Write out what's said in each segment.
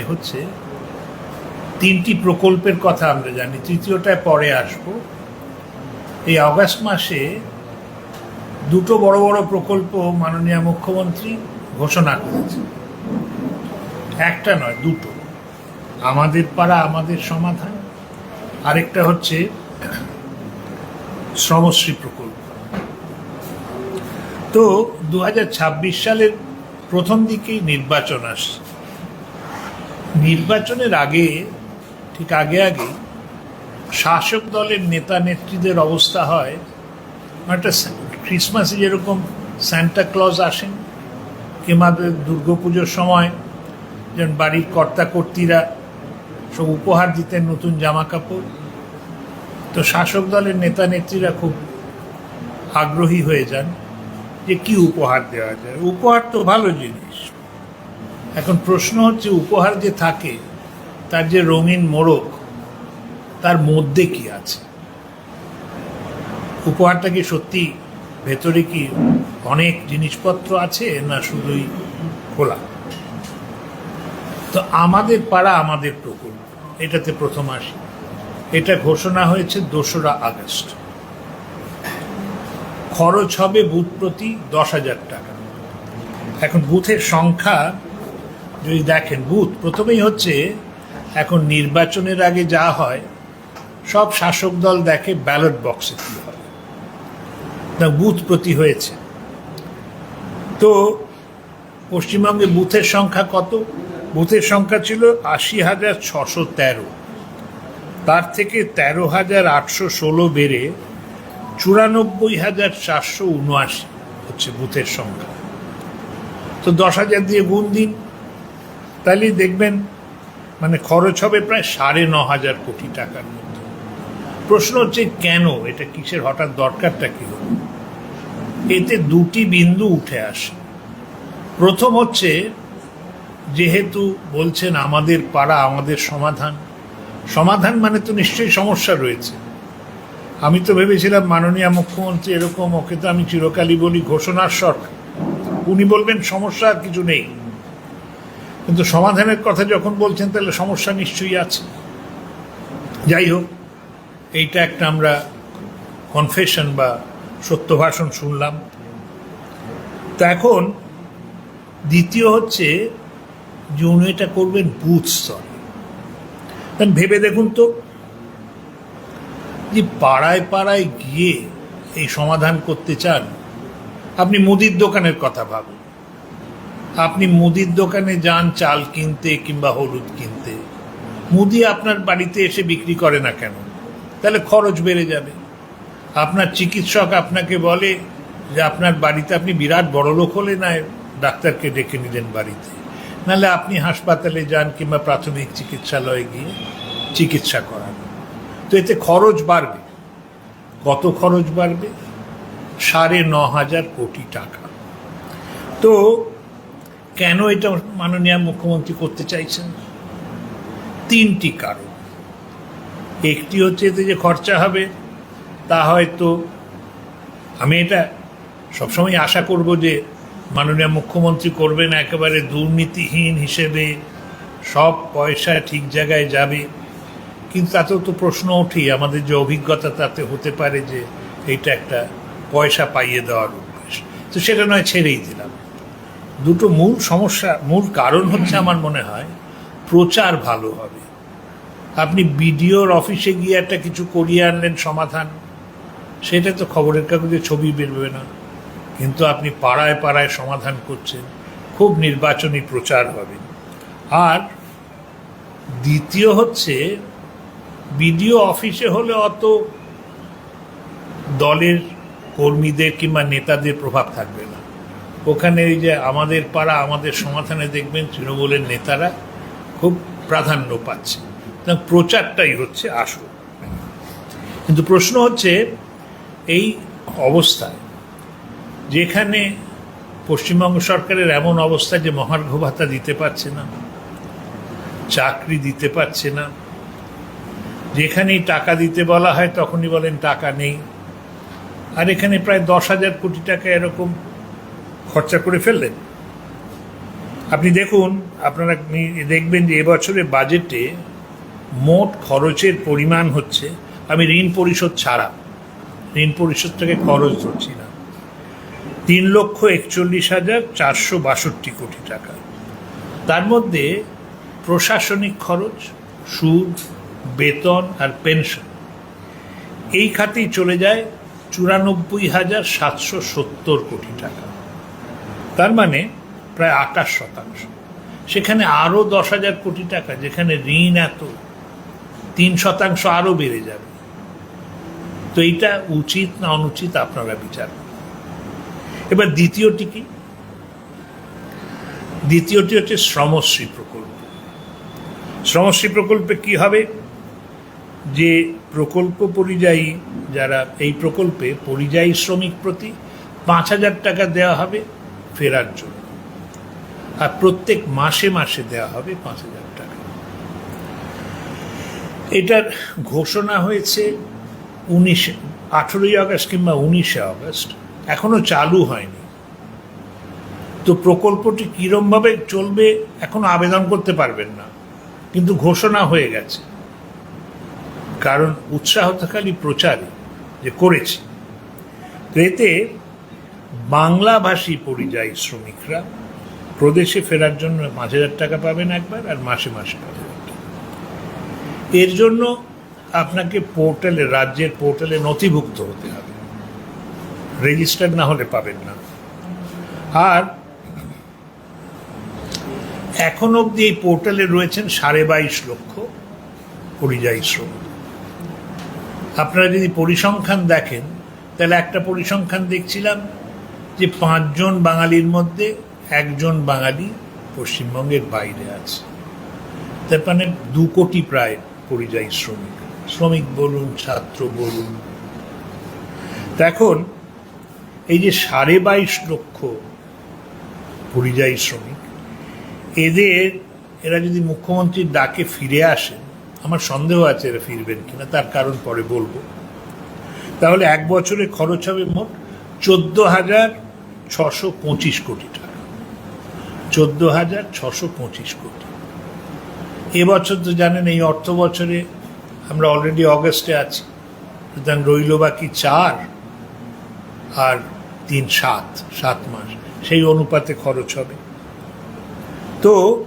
এ হচ্ছে তিনটি প্রকল্পের কথা আমরা জানি। তৃতীয়টায় পরে আসব। এই আগস্ট মাসে দুটো বড় বড় প্রকল্প মাননীয় মুখ্যমন্ত্রী ঘোষণা করেছে একটা নয়, দুটো। আমাদের পাড়া, আমাদের সমাধান। আরেকটা হচ্ছে শ্রমশ্রী প্রকল্প। তো দু হাজার ছাব্বিশ সালের প্রথম দিকেই নির্বাচন আসছে। নির্বাচনের আগে, ঠিক আগে আগে শাসক দলের নেতা নেত্রীদের অবস্থা হয়, একটা ক্রিসমাসে যেরকম স্যান্টা ক্লজ আসেন কিংবা দুর্গাপুজোর সময়, যেমন বাড়ির কর্তা কর্তীরা সব উপহার দিতেন নতুন জামা কাপড়, তো শাসক দলের নেতা নেত্রীরা খুব আগ্রহী হয়ে যান যে কি উপহার দেওয়া যায়। উপহার তো ভালো জিনিস এখন প্রশ্ন হচ্ছে, উপহার যে থাকে, তার যে রঙিন মোড়ক, তার মধ্যে কি আছে? উপহারটা কি সত্যি, ভেতরে কি অনেক জিনিসপত্র আছে, না শুধুই খোলা? তো আমাদের পাড়া আমাদের প্রকল্প, এটাতে প্রথম আসি। এটা ঘোষণা হয়েছে দোসরা আগস্ট। খরচ হবে বুথ প্রতি দশ হাজার টাকা। এখন বুথের সংখ্যা যদি দেখেন বুথ প্রথমেই হচ্ছে, এখন নির্বাচনের আগে যা হয়, সব শাসক দল দেখে ব্যালট বক্সে কী না বুথ প্রতি হয়েছে। তো, পশ্চিমবঙ্গে বুথের সংখ্যা কত? বুথের সংখ্যা ছিল আশি হাজার ছশো তেরো। তার থেকে তেরো হাজার আটশো ষোলো বেড়ে চুরানব্বই হাজার চারশো উনআশি হচ্ছে বুথের সংখ্যা। তো দশ হাজার দিয়ে গুণ দিন। তাহলেই দেখবেন মানে খরচ হবে প্রায় সাড়ে ন হাজার কোটি টাকার মধ্যে। প্রশ্ন হচ্ছে কেন? এটা কিসের? হঠাৎ দরকারটা কি হলো? এতে দুটি বিন্দু উঠে আসে। প্রথম হচ্ছে, যেহেতু বলছেন আমাদের পাড়া, আমাদের সমাধান। সমাধান মানে তো নিশ্চয়ই সমস্যা রয়েছে। আমি তো ভেবেছিলাম মাননীয় মুখ্যমন্ত্রী এরকম, ওকে তো আমি চিরকালই বলি ঘোষণার সরকার উনি বলবেন, সমস্যা কিছু নেই। কিন্তু সমাধানের কথা যখন বলছেন, তাহলে সমস্যা নিশ্চয়ই আছে। যাই হোক, এইটা একটা আমরা কনফেশন বা সত্য ভাষণ শুনলাম। তো এখন দ্বিতীয় হচ্ছে যে উনি এটা করবেন বুথ স্তরে। ভেবে দেখুন তো, যে পাড়ায় পাড়ায় গিয়ে এই সমাধান করতে চান, আপনি মুদির দোকানের কথা ভাবুন। আপনি মুদির দোকানে যান, চাল কিনতে কিংবা হলুদ কিনতে। মুদি আপনার বাড়িতে এসে বিক্রি করে না কেন? তাহলে খরচ বেড়ে যাবে। আপনার চিকিৎসক আপনাকে বলে যে, আপনার বাড়িতে আপনি বিরাট বড় লোক হলে না ডাক্তারকে ডেকে নিলেন বাড়িতে। নাহলে আপনি হাসপাতালে যান কিংবা প্রাথমিক চিকিৎসালয়ে গিয়ে চিকিৎসা করান। তো এতে খরচ বাড়বে। কত খরচ বাড়বে? সাড়ে ন হাজার কোটি টাকা। তো কেন এটা মাননীয় মুখ্যমন্ত্রী করতে চাইছেন? তিনটি কারণ। একটি হচ্ছে এতে যে খরচা হবে, তা হয়তো আমি এটা সবসময় আশা করব যে মাননীয় মুখ্যমন্ত্রী করবেন একেবারে দুর্নীতিহীন হিসেবে, সব পয়সা ঠিক জায়গায় যাবে। কিন্তু তাতেও তো প্রশ্ন ওঠে আমাদের যে অভিজ্ঞতা তাতে হতে পারে যে এইটা একটা পয়সা পাইয়ে দেওয়ার অভ্যাস তো সেটা নয়, ছেড়েই দিলাম। দুটো মূল সমস্যা মূল কারণ হচ্ছে আমার মনে হয় প্রচার ভালো হবে। আপনি বিডিওর অফিসে গিয়ে একটা কিছু করিয়ে আনলেন সমাধান সেটা তো খবরের কাগজে ছবি বেরোবে না। কিন্তু আপনি পাড়ায় পাড়ায় সমাধান করছেন খুব নির্বাচনী প্রচার হবে। আর দ্বিতীয় হচ্ছে বিডিও অফিসে হলে অত দলের কর্মীদের কিংবা নেতাদের প্রভাব থাকবে না। ওখানে এই যে আমাদের পাড়া, আমাদের সমাধানে দেখবেন তৃণমূলের নেতারা খুব প্রাধান্য পাচ্ছে। প্রচারটাই হচ্ছে আসল। কিন্তু প্রশ্ন হচ্ছে, এই অবস্থায় যেখানে পশ্চিমবঙ্গ সরকারের এমন অবস্থা যে মহার্ঘ ভাতা দিতে পারছে না, চাকরি দিতে পারছে না, যেখানেই টাকা দিতে বলা হয় তখনই বলেন টাকা নেই। আর এখানে প্রায় দশ হাজার কোটি টাকা এরকম খরচা করে ফেললেন। আপনি দেখুন, আপনারা দেখবেন যে এবছরে বাজেটে মোট খরচের পরিমাণ হচ্ছে, আমি ঋণ পরিশোধ ছাড়া, ঋণ পরিশোধ থেকে খরচ ধরছি না। তিন লক্ষ একচল্লিশ হাজার চারশো বাষট্টি কোটি টাকা। তার মধ্যে প্রশাসনিক খরচ, সুদ, বেতন আর পেনশন। এই খাতেই চলে যায় চুরানব্বই হাজার সাতশো সত্তর কোটি টাকা। তার মানে প্রায় আটাশ শতাংশ। সেখানে আরও দশ হাজার কোটি টাকা, যেখানে ঋণ এত, তিন শতাংশ আরও বেড়ে যাবে। তো এইটা উচিত না অনুচিত আপনারা বিচার। এবার দ্বিতীয়টি কি? দ্বিতীয়টি হচ্ছে শ্রমশ্রী প্রকল্প। শ্রমশ্রী প্রকল্পে কি হবে? যে প্রকল্প পরিযায়ী যারা, এই প্রকল্পে পরিযায়ী শ্রমিক প্রতি পাঁচ হাজার টাকা দেওয়া হবে। ফেরার জন্য। আর প্রত্যেক মাসে মাসে দেওয়া হবে পাঁচ হাজার টাকা। এটার ঘোষণা হয়েছে উনিশে, আঠেরোই আগস্ট কিংবা উনিশে আগস্ট। এখনও চালু হয়নি। তো প্রকল্পটি কীরমভাবে চলবে এখনও আবেদন করতে পারবেন না। কিন্তু ঘোষণা হয়ে গেছে। কারণ উৎসাহ খালি প্রচারে যে করেছি। তো এতে বাংলাভাষী পরিযায়ী শ্রমিকরা প্রদেশে ফেরার জন্য পাঁচ হাজার টাকা পাবেন একবার আর মাসে মাসে পাঁচ হাজার টাকা। এর জন্য আপনাকে পোর্টালে, রাজ্যের পোর্টালে নথিভুক্ত হতে হবে। রেজিস্টার না হলে পাবেন না। আর এখন অবধি এই পোর্টালে রয়েছেন সাড়ে বাইশ লক্ষ পরিযায়ী শ্রমিক। আপনারা যদি পরিসংখ্যান দেখেন, তাহলে একটা পরিসংখ্যান দেখছিলাম যে পাঁচজন বাঙালির মধ্যে একজন বাঙালি পশ্চিমবঙ্গের বাইরে আছে। তার মানে দু কোটি প্রায় পরিযায়ী শ্রমিক। শ্রমিক বলুন, ছাত্র বলুন। এখন এই যে সাড়ে বাইশ লক্ষ পরিযায়ী শ্রমিক, এদের, এরা যদি মুখ্যমন্ত্রীর ডাকে ফিরে আসেন, আমার সন্দেহ আছে এরা ফিরবেন কিনা, তার কারণ পরে বলব। তাহলে এক বছরে খরচ হবে মোট চোদ্দ হাজার ছশো পঁচিশ কোটি টাকা। চোদ্দ হাজার ছশো পঁচিশ কোটি। এবছর তো জানেন এই অর্থ বছরে আমরা অলরেডি অগস্টে আছি। সুতরাং রইল বাকি চার আর তিন সাত সাত মাস। সেই অনুপাতে খরচ হবে। তো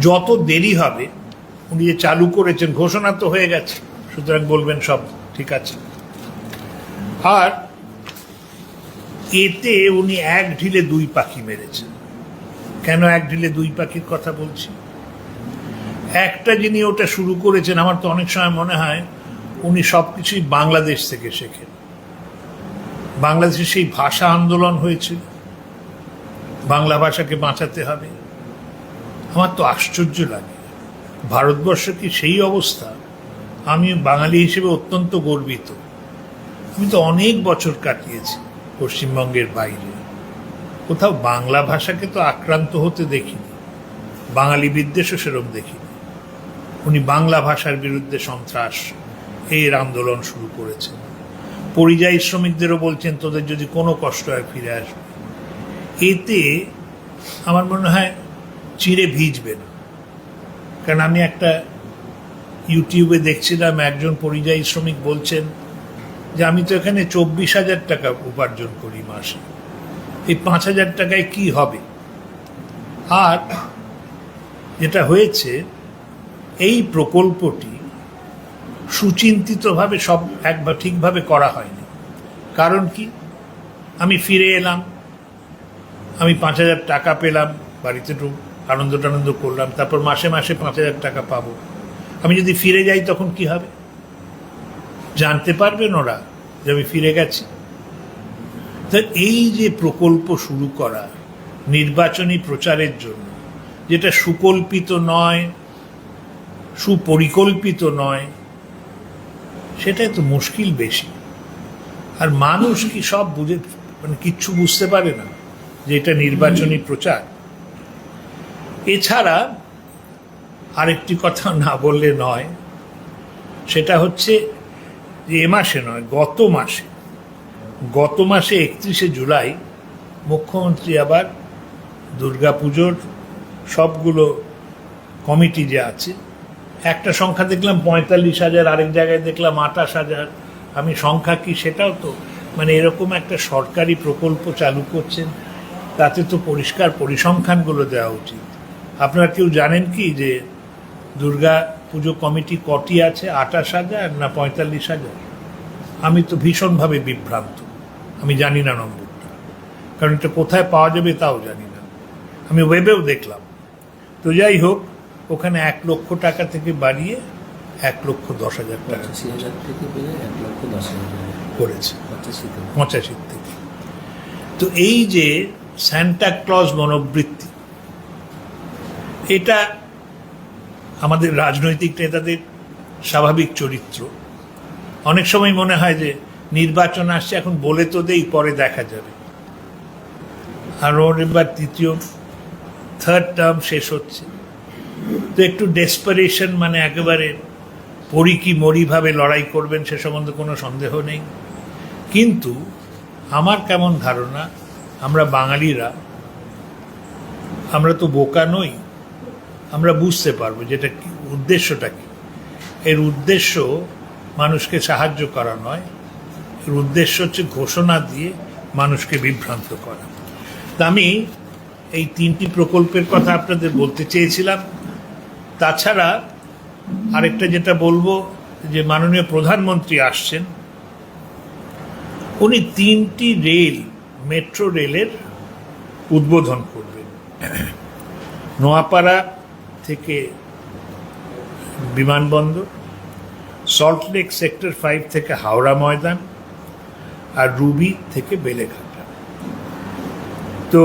যত দেরি হবে, উনি যে চালু করেছেন, ঘোষণা তো হয়ে গেছে। সুতরাং বলবেন সব ঠিক আছে। আর এতে উনি এক ঢিলে দুই পাখি মেরেছেন কেন এক ঢিলে দুই পাখির কথা বলছি? একটা যিনি ওটা শুরু করেছেন, আমার তো অনেক সময় মনে হয় উনি সব কিছুই বাংলাদেশ থেকে শেখেন। বাংলাদেশে সেই ভাষা আন্দোলন হয়েছিল। বাংলা ভাষাকে বাঁচাতে হবে। আমার তো আশ্চর্য লাগে। ভারতবর্ষ কি সেই অবস্থা? আমি বাঙালি হিসেবে অত্যন্ত গর্বিত। আমি তো অনেক বছর কাটিয়েছি। পশ্চিমবঙ্গের বাইরে। কোথাও বাংলা ভাষাকে তো আক্রান্ত হতে দেখিনি, বাঙালি বিদ্বেষও সেরকম দেখিনি। উনি বাংলা ভাষার বিরুদ্ধে সন্ত্রাস, এর আন্দোলন শুরু করেছেন। পরিযায়ী শ্রমিকদেরও বলছেন, তোদের যদি কোনো কষ্ট হয়, ফিরে আসবে। এতে আমার মনে হয় চিড়ে ভিজবে না। কারণ আমি একটা ইউটিউবে দেখছিলাম, একজন পরিযায়ী শ্রমিক বলছেন যে আমি তো এখানে চব্বিশ হাজার টাকা উপার্জন করি মাসে। এই পাঁচ হাজার টাকায় কি হবে? আর যেটা হয়েছে, এই প্রকল্পটি সুচিন্তিতভাবে সব একবার ঠিকভাবে করা হয়নি। কারণ কি? আমি ফিরে এলাম, আমি পাঁচ হাজার টাকা পেলাম, বাড়িতে একটু আনন্দ টানন্দ করলাম, তারপর মাসে মাসে পাঁচ হাজার টাকা পাবো। আমি যদি ফিরে যাই তখন কি হবে? জানতে পারবেন ওরা যে আমি ফিরে গেছি। তা এই যে প্রকল্প শুরু করা নির্বাচনী প্রচারের জন্য, যেটা সুকল্পিত নয়, সুপরিকল্পিত নয়, সেটাই তো মুশকিল বেশি। আর মানুষ কি সব বুঝে মানে কিচ্ছু বুঝতে পারে না যে এটা নির্বাচনী প্রচার। এছাড়া আরেকটি কথা না বললে নয়, সেটা হচ্ছে যে এ মাসে নয়, গত মাসে। গত মাসে একত্রিশে জুলাই মুখ্যমন্ত্রী আবার দুর্গা পুজোর সবগুলো কমিটি যে আছে, একটা সংখ্যা দেখলাম পঁয়তাল্লিশ হাজার, আরেক জায়গায় দেখলাম আঠাশ হাজার। আমি সংখ্যা কি সেটাও তো মানে এরকম একটা সরকারি প্রকল্প চালু করছেন, তাতে তো পরিষ্কার পরিসংখ্যানগুলো দেওয়া উচিত। আপনারা কেউ জানেন কি যে দুর্গা পুজো কমিটি কটি আছে? আঠাশ হাজার না পঁয়তাল্লিশ হাজার? আমি তো ভীষণভাবে বিভ্রান্ত। আমি জানি না নম্বরটা। কারণ এটা কোথায় পাওয়া যাবে তাও জানি না। আমি ওয়েবেও দেখলাম। তো যাই হোক ওখানে এক লক্ষ টাকা থেকে বাড়িয়ে এক লক্ষ দশ হাজার টাকা করেছে। পঁচাশির থেকে। তো এই যে স্যান্টা ক্লজ মনোবৃত্তি এটা আমাদের রাজনৈতিক নেতাদের স্বাভাবিক চরিত্র। অনেক সময় মনে হয় যে নির্বাচন আসছে, এখন বলে তো দেই, পরে দেখা যাবে। আর ওর এবার তৃতীয় থার্ড টার্ম শেষ হচ্ছে। তো একটু ডেসপারেশন মানে একেবারে পড়ি কি মরিভাবে লড়াই করবেন, সে সম্বন্ধে কোনো সন্দেহ নেই। কিন্তু আমার কেমন ধারণা, আমরা বাঙালিরা, আমরা তো বোকা নই। আমরা বুঝতে পারব যেটা উদ্দেশ্যটা কি। এর উদ্দেশ্য মানুষকে সাহায্য করা নয়, এর উদ্দেশ্য হচ্ছে ঘোষণা দিয়ে মানুষকে বিভ্রান্ত করা। আমি এই তিনটি প্রকল্পের কথা আপনাদের বলতে চেয়েছিলাম। তাছাড়া আরেকটা যেটা বলব, যে মাননীয় প্রধানমন্ত্রী আসছেন, উনি তিনটি রেল, মেট্রো রেলের উদ্বোধন করবেন। নোয়াপাড়া থেকে বিমানবন্দর সল্টলেক সেক্টর ফাইভ থেকে হাওড়া ময়দান আর রুবি থেকে বেলেঘাটা। তো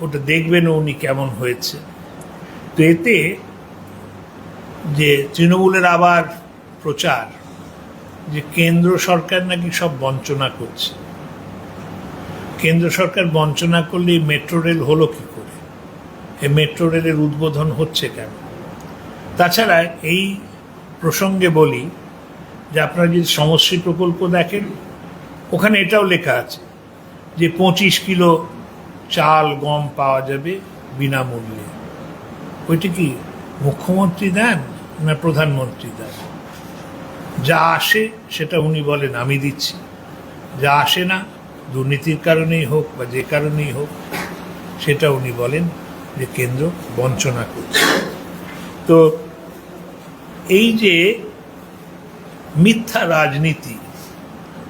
ওটা দেখবেন উনি কেমন হয়েছে। তো এতে যে তৃণমূলের আবার প্রচার, যে কেন্দ্র সরকার নাকি সব বঞ্চনা করছে। কেন্দ্র সরকার বঞ্চনা করলে মেট্রো রেল হলো কি মেট্রো রেলের উদ্বোধন হচ্ছে কেন? তাছাড়া এই প্রসঙ্গে বলি যে আপনারা যদি সমশ্রী প্রকল্প দেখেন, ওখানে এটাও লেখা আছে যে পঁচিশ কিলো চাল, গম পাওয়া যাবে বিনামূল্যে। ওইটা কি মুখ্যমন্ত্রী দেন না প্রধানমন্ত্রী দেন? যা আসে সেটা উনি বলেন, আমি দিচ্ছি। যা আসে না, দুর্নীতির কারণেই হোক বা যে কারণেই হোক, সেটা উনি বলেন। যে কেন্দ্র বঞ্চনা করছে। তো এই যে মিথ্যা রাজনীতি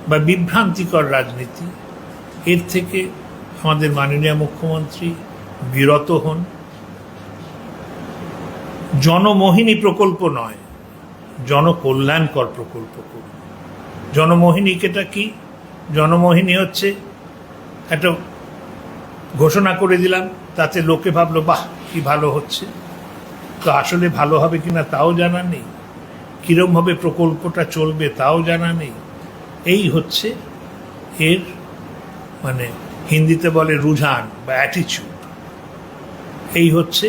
বা বিভ্রান্তিকর রাজনীতি, এর থেকে আমাদের মাননীয় মুখ্যমন্ত্রী বিরত হন। জনমোহিনী প্রকল্প নয়, জনকল্যাণকর প্রকল্প করুন। জনমোহিনীকেটা কি? জনমোহিনী হচ্ছে একটা ঘোষণা করে দিলাম, তাতে লোকে ভাবলো, বাহ, কি ভালো হচ্ছে। তো আসলে ভালো হবে কিনা তাও জানা নেই। কীরমভাবে প্রকল্পটা চলবে তাও জানা নেই। এই হচ্ছে এর মানে হিন্দিতে বলে রুঝান বা অ্যাটিচিউড এই হচ্ছে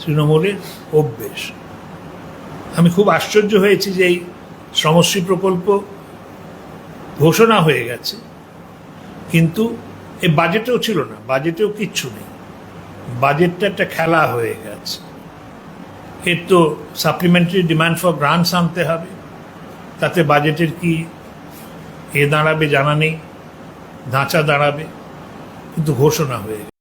তৃণমূলের অভ্যেস। আমি খুব আশ্চর্য হয়েছি যে এই শ্রমশ্রী প্রকল্প ঘোষণা হয়ে গেছে, কিন্তু এ বাজেটেও ছিল না বাজেটেও কিচ্ছু নেই। বাজেটটা একটা খেলা হয়ে গেছে। এর তো সাপ্লিমেন্টারি ডিমান্ড ফর গ্রান্টস আনতে হবে। তাতে বাজেটের কি এ দাঁড়াবে জানা নেই, ধাঁচা দাঁড়াবে, কিন্তু ঘোষণা হয়ে গেছে।